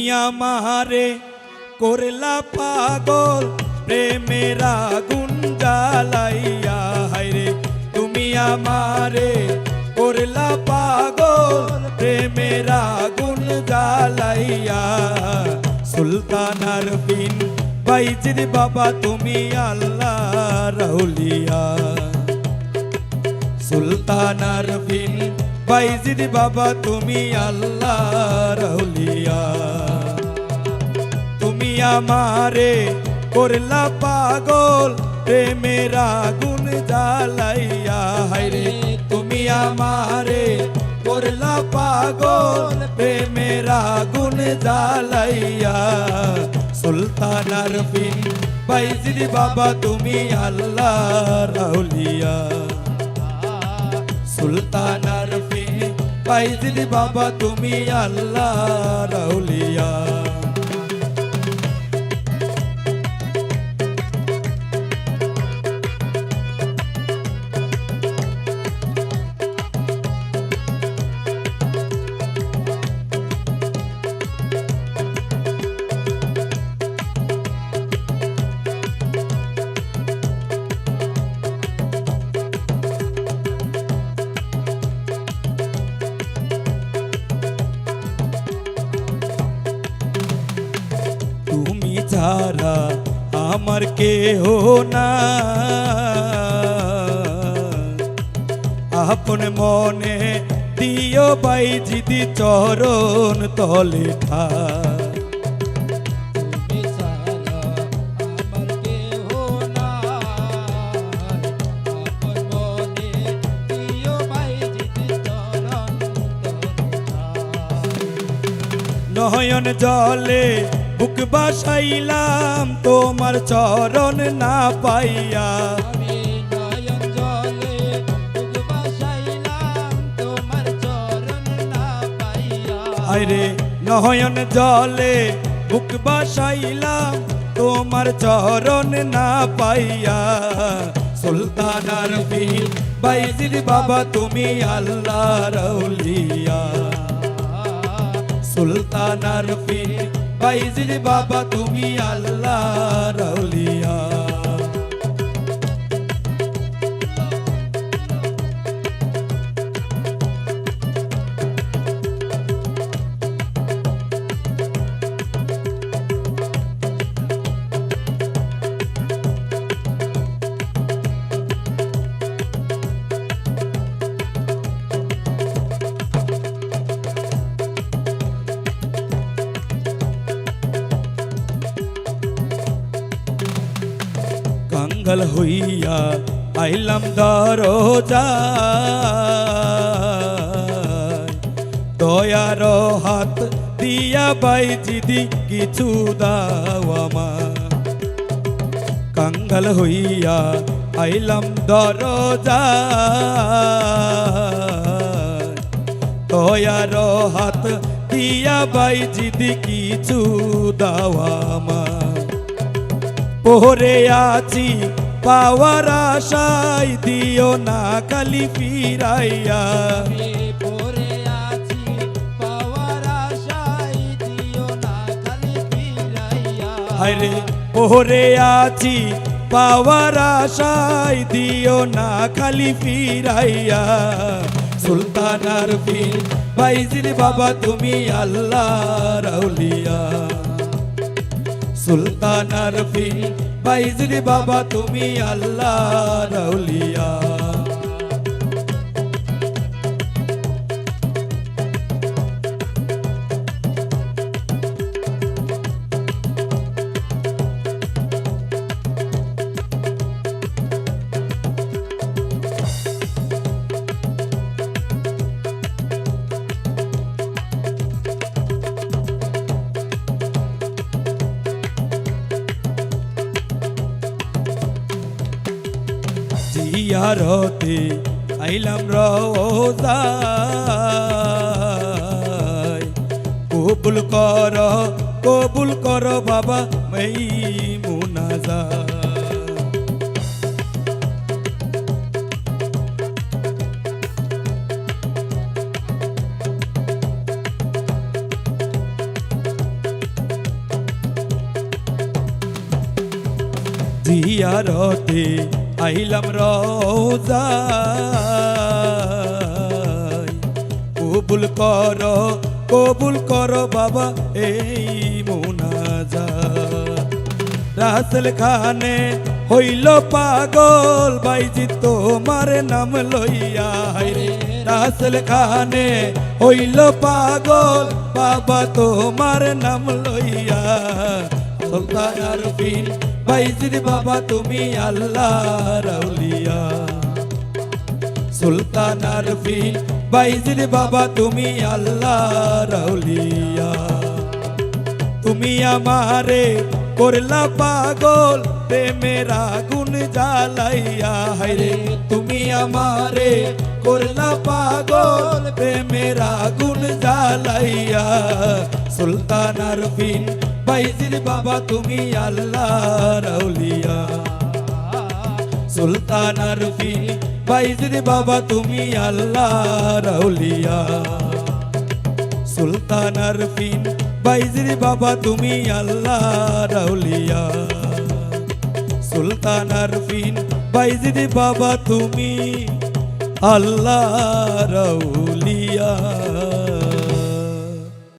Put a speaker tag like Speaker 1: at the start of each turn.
Speaker 1: আমারে করলা পাগল, প্রেমের আগুন জ্বালাইয়া। হায়রে তুমি আমারে করলা পাগল, প্রেমের আগুন জ্বালাইয়া। সুলতানার বিন বাইজির বাবা, তুমি আল্লাহ রাউলিয়া সুলতানার বিন বাইজিদ বাবা, তুমি আল্লাহ রহুলিয়া আমারে করলা পাগল প্রেমের আগুন জ্বালাইয়া। হায়রে তুমি আমারে করলা পাগল প্রেমের আগুন জ্বালাইয়া। সুলতানার বিন বাইজিদ বাবা, তুমি আল্লাহ রাউলিয়া সুলতানার ফির পাইজিল বাবা, তুমি আল্লাহ রাউলিয়া ছাড়া আমার কেহ না আপন মনে দিও বাই জিদি চরণ তলে ঠা। নয়ন জলে বুক বাসাইলাম তোমার চরণ না পাইয়া।
Speaker 2: আমি নয়ন জলে বুক বাসাইলাম তোমার চরণ না পাইয়া।
Speaker 1: আরে নয়ন জলে বুক বাসাইলাম তোমার চরণ না পাইয়া। সুলতানার বীর বাইজির বাবা তুমি আল্লাহ রৌলিয়া সুলতানার বীর বাইজির বাবা তুমি আল্লাহ রৌলিয়া কাঙ্গাল হইয়া আইলাম দরজা দয়ার হাত দিয়া বাই জিদি কিছু দাও আমার কাঙ্গাল হইয়া আইলাম দরজা দয়ার হাত দিয়া বাই জিদি কিছু দাও আমার পরে আছি পাওয়ার আশাই দিও না কালি ফিরাইয়া।
Speaker 2: আমি পড়ে আছি পাওয়ার আশায় দিও না খালি ফিরাইয়া।
Speaker 1: আছি পাওয়ার আশাই দিও না খালি ফিরাইয়া। সুলতানার বীর বাইজির বাবা তুমি আল্লাহ রাউলিয়া সুলতানার ফি। বাইজরি বাবা তুমি আল্লাহ রাউলিয়া ভারতে আইলাম রোজায় কবুল কর কবুল কর বাবা মাই মুনাজা জিয়ারতে আইলাম রওজা কবুল কর কবুল কর বাবা, এই মোনাজা রাসেল খানে হইল পাগল বাইজি, তোমার নাম লইয়া হায়রে রাসেল খানে হইল পাগল, বাবা, তোমার নাম লইয়া সুলতান আরফিন বাইজির বাবা তুমি আল্লাহ রাউলিয়া সুলতান আরফিন বাইজির বাবা তুমি আল্লাহ রাউলিয়া তুমি আমারে করলা পাগল, প্রেমের আগুন জ্বালাইয়া, হায়রে। তুমি আমারে করলা পাগল, প্রেমের আগুন জ্বালাইয়া। সুলতান আরফিন বাইজির বাবা তুমি আল্লাহ রাউলিয়া সুলতান আরফিন বাইজির বাবা তুমি আল্লাহ রাউলিয়া সুলতান আরফিন বাইজির বাবা তুমি আল্লাহ রাউলিয়া সুলতান আরফিন বাইজির বাবা তুমি আল্লাহ রাউলিয়া